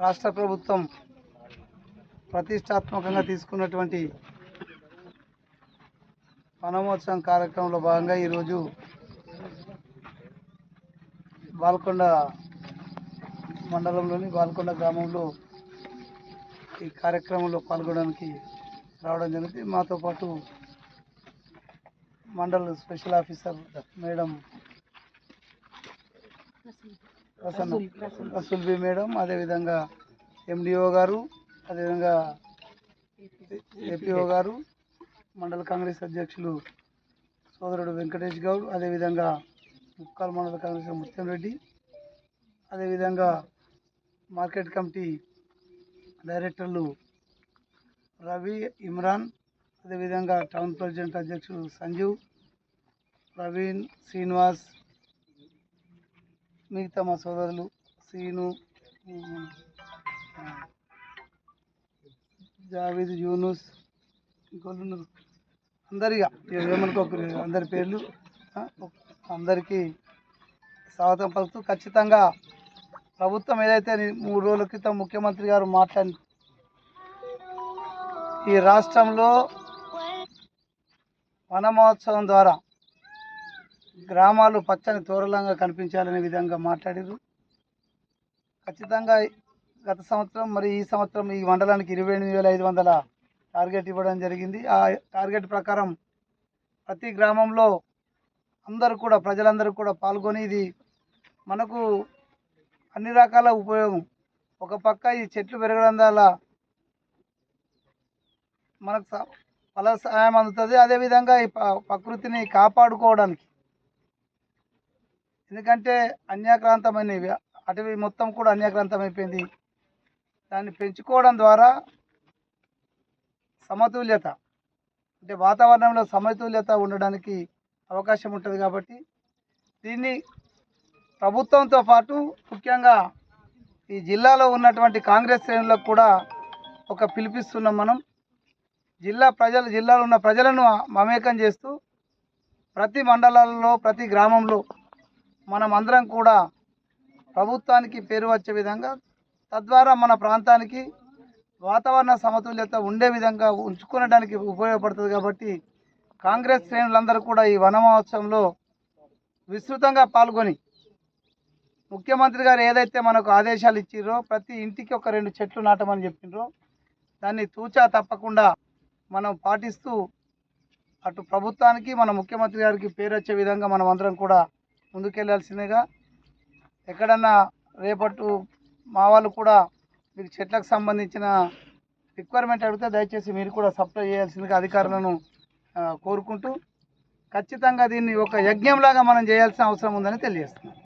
రాష్ట్ర ప్రభుత్వం ప్రతిష్టాత్మకంగా తీసుకున్నటువంటి వనమోత్సవం కార్యక్రమంలో భాగంగా ఈరోజు బాల్కొండ మండలంలోని బాల్కొండ గ్రామంలో ఈ కార్యక్రమంలో పాల్గొనడానికి రావడం జరిగింది. మాతో పాటు mandal special officer madam Prasanna Rasool B madam అదేవిధంగా ఎండిఓ గారు అదేవిధంగా ఏపీఓ గారు మండల కాంగ్రెస్ అధ్యక్షులు సోదరుడు వెంకటేష్ గౌడ్ అదేవిధంగా ముక్కాల్ మండల కాంగ్రెస్ ముత్యం రెడ్డి అదేవిధంగా మార్కెట్ కమిటీ డైరెక్టర్లు రవి ఇమ్రాన్ అదేవిధంగా టౌన్ ప్రెసిడెంట్ అధ్యక్షుడు సంజీవ్ ప్రవీణ్ శ్రీనివాస్ మిగతా మా సోదరులు శ్రీను జావేద్ యూనుస్ ఇంకోళ్ళు అందరిగా. ఏమనుకోకరు అందరి పేర్లు. అందరికీ స్వాగతం పలుకుతూ ఖచ్చితంగా ప్రభుత్వం ఏదైతే మూడు రోజుల క్రితం ముఖ్యమంత్రి గారు మాట్లాడి ఈ రాష్ట్రంలో వన మహోత్సవం ద్వారా గ్రామాలు పచ్చని తోరలంగా కనిపించాలనే విధంగా మాట్లాడారు ఖచ్చితంగా గత సంవత్సరం మరి ఈ సంవత్సరం ఈ మండలానికి ఇరవై ఎనిమిది వేల ఐదు వందల టార్గెట్ ఇవ్వడం జరిగింది. ఆ టార్గెట్ ప్రకారం ప్రతి గ్రామంలో అందరూ కూడా ప్రజలందరూ కూడా పాల్గొని ఇది మనకు అన్ని రకాల ఉపయోగం. ఒక పక్క ఈ చెట్లు పెరగడం ద్వారా మనకు స- ఫల సహాయం అందుతుంది. అదేవిధంగా ఈ ప- ప్రకృతిని కాపాడుకోవడానికి ఎందుకంటే అన్యాక్రాంతమైన అటవీ మొత్తం కూడా అన్యాక్రాంతం అయిపోయింది దాన్ని పెంచుకోవడం ద్వారా సమతుల్యత అంటే వాతావరణంలో సమతుల్యత ఉండడానికి అవకాశం ఉంటుంది కాబట్టి దీన్ని ప్రభుత్వంతో పాటు ముఖ్యంగా ఈ జిల్లాలో ఉన్నటువంటి కాంగ్రెస్ శ్రేణులకు కూడా ఒక పిలిపిస్తున్నాం మనం. జిల్లా ప్రజలు జిల్లాలో ఉన్న ప్రజలను మమేకం చేస్తూ ప్రతి మండలాల్లో ప్రతి గ్రామంలో మనం అందరం కూడా ప్రభుత్వానికి పేరు వచ్చే విధంగా తద్వారా మన ప్రాంతానికి వాతావరణ సమతుల్యత ఉండే విధంగా ఉంచుకోవడానికి ఉపయోగపడుతుంది కాబట్టి కాంగ్రెస్ శ్రేణులందరూ కూడా ఈ వన మహోత్సవంలో విస్తృతంగా పాల్గొని ముఖ్యమంత్రి గారు ఏదైతే మనకు ఆదేశాలు ఇచ్చిర్రో ప్రతి ఇంటికి ఒక రెండు చెట్లు నాటమని చెప్పిండ్రో దాన్ని తూచా తప్పకుండా మనం పాటిస్తూ అటు ప్రభుత్వానికి మన ముఖ్యమంత్రి గారికి పేరు వచ్చే విధంగా మనం అందరం కూడా ముందుకెళ్ళాల్సిందిగా. ఎక్కడన్నా రేపట్టు మా వాళ్ళు కూడా మీకు చెట్లకు సంబంధించిన రిక్వైర్మెంట్ అడిగితే దయచేసి మీరు కూడా సప్లై చేయాల్సిందిగా అధికారులను కోరుకుంటూ ఖచ్చితంగా దీన్ని ఒక యజ్ఞంలాగా మనం చేయాల్సిన అవసరం ఉందని తెలియజేస్తున్నాను